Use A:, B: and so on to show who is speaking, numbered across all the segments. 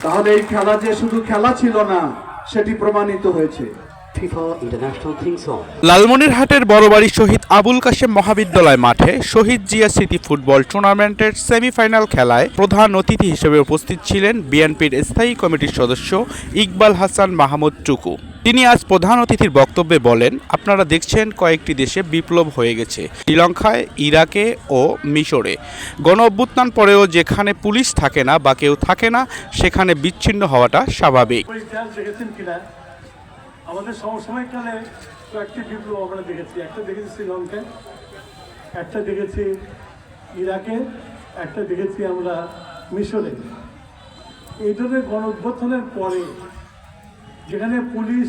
A: তাহলে এই খেলা যে শুধু খেলা ছিল না সেটি প্রমাণিত হয়েছে।
B: লালমনির হাটের বড় বাড়ি
C: লালমনিরহাটের বড়বাড়ি শহীদ আবুল কাশেম মহাবিদ্যালয় মাঠে শহীদ জিয়া সিটি ফুটবল টুর্নামেন্টের সেমিফাইনাল খেলায় প্রধান অতিথি হিসেবে উপস্থিত ছিলেন বিএনপির স্থায়ী কমিটির সদস্য ইকবাল হাসান মাহমুদ টুকু। তিনি আজ প্রধান অতিথির বক্তব্যে বলেন, আপনারা দেখছেন কয়েকটি দেশে বিপ্লব হয়ে গেছে। শ্রীলঙ্কায়, ইরাকে ও মিশরে। গণ অভ্যুত্থান পরেও যেখানে পুলিশ থাকে না বা কেউ থাকে না, সেখানে বিচ্ছিন্ন হওয়াটা স্বাভাবিক।
D: আমাদের কয়েকটি বিপ্লব আমরা দেখেছি। একটা দেখেছি শ্রীলঙ্কায় একটা দেখেছি ইরাকে, একটা দেখেছি আমরা মিশরে। এই ধরনের গণ পরে যেখানে পুলিশ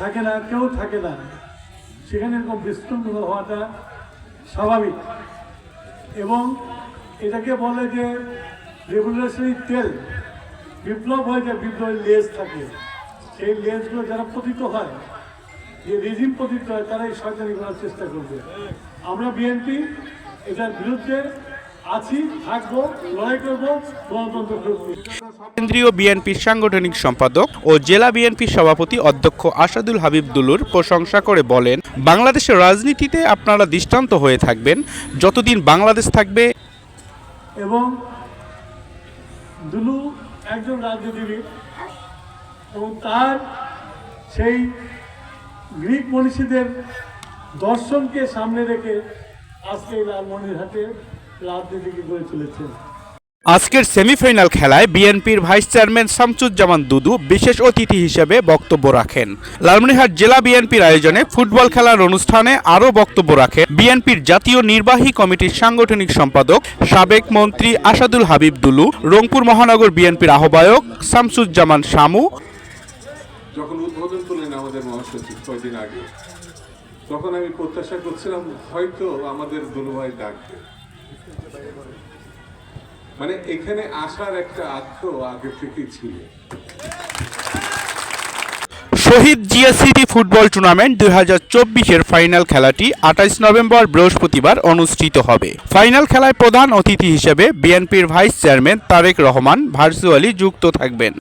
D: থাকে না, কেউ থাকে না, সেখানে এরকম বিশৃঙ্খলা হওয়াটা স্বাভাবিক। এবং এটাকে বলে যে রেগুলেশনারি তেল, বিপ্লব হয় যে বিপ্লবের লেজ থাকে। সেই লেজগুলো যারা পতিত হয়, যে রেজিম পতিত হয় তারা এই শয়তানি করার চেষ্টা করবে। আমরা বিএনপি, এটার বিরুদ্ধে
C: কেন্দ্রীয় বিএনপির সাংগঠনিক সম্পাদক ও জেলা বিএনপির সভাপতি অধ্যক্ষ আসাদুল হাবিব দুলুর প্রশংসা করে বলেন বাংলাদেশের রাজনীতিতে আপনারা দৃষ্টান্ত হয়ে থাকবেন যতদিন বাংলাদেশ থাকবে।
D: এবং দুলু একজন রাজনীতিবিদ এবং তার সেই গ্রিক মনীষীদের দর্শনকে সামনে রেখে আজকে লালমনিরহাটে
C: আজকের সেমিফাইনাল খেলায় বিএনপির ভাইস চেয়ারম্যান শামসুজ্জামান দুদু বিশেষ অতিথি হিসেবে বক্তব্য রাখেন। লালমনিরহাট জেলা বিএনপির আয়োজনে ফুটবল খেলার অনুষ্ঠানে আরও বক্তব্য রাখেন বিএনপির জাতীয় নির্বাহী কমিটির সাংগঠনিক সম্পাদক, সাবেক মন্ত্রী আসাদুল হাবিব দুলু, রংপুর মহানগর বিএনপির আহ্বায়ক শামসুজ্জামান শামু।
E: যখন উদ্বোধন করলেন আমাদের মহাসচিব কয়দিন আগে, তখন আমি প্রত্যাশা করছিলাম হয়তো আমাদের ডাকবে। মানে এখানে আসার একটা আগ্রহ আগে থেকেই ছিল।
C: Shahid Zia city football tournament দুই হাজার চব্বিশের ফাইনাল খেলাটি আঠাইশ নভেম্বর বৃহস্পতিবার অনুষ্ঠিত হবে। ফাইনাল খেলায় প্রধান অতিথি হিসেবে বিএনপির vice chairman Tarique Rahman, virtually যুক্ত থাকবেন।